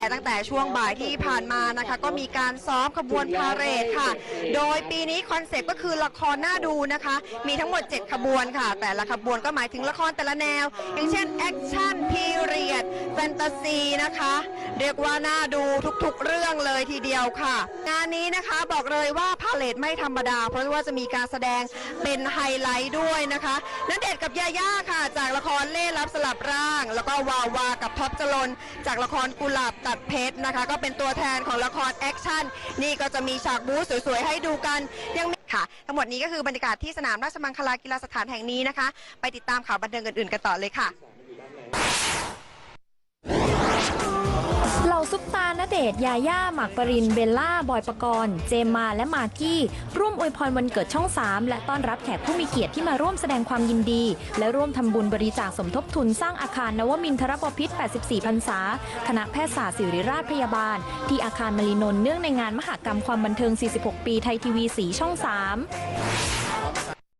ตั้งแต่ช่วงบ่ายที่ผ่านมานะคะ ก็มีการซ้อมขบวนพาเหรดค่ะ โดยปีนี้คอนเซ็ปต์ก็คือละครน่าดูนะคะ มีทั้งหมด 7 ขบวนค่ะ แต่ละขบวนก็หมายถึงละครแต่ละแนว อย่างเช่นแอคชั่นพีเรีย ฟนตาซีนะคะ เรียกว่าน่าดูทุกๆเรื่องเลยทีเดียวค่ะ งานนี้นะคะบอกเลยว่าพาเลทไม่ธรรมดา เพราะว่าจะมีการแสดงเป็นไฮไลท์ด้วยนะคะณเดชกับยาย่าค่ะ จากละครเล่ห์ลับสลับร่าง แล้วก็วาวากับท็อปจรนจากละครกุหลาบตัดเพชรนะคะ ก็เป็นตัวแทนของละครแอคชั่นนี่ก็จะมีฉากบู๊สวยๆให้ดูกันยังมีค่ะ ทั้งหมดนี้ก็คือบรรยากาศที่สนามราชมังคลากีฬาสถานแห่งนี้นะคะ ไปติดตามข่าวบันเทิงอื่นๆกันต่อเลยค่ะ เดชยาย่าหมากปริน เบลล่า บอยปกรณ์ เจมมาและมากกี้ ร่วมอวยพรวันเกิดช่อง 3 และต้อนรับแขกผู้มีเกียรติที่มาร่วมแสดงความยินดี และร่วมทำบุญบริจาคสมทบทุนสร้างอาคารนวมินทรบพิตร84 พรรษา คณะแพทยศาสตร์ศิริราชพยาบาล ที่อาคารมลีนนท์เนื่องในงานมหกรรมความบันเทิง 46 ปีไทยทีวีสีช่อง 3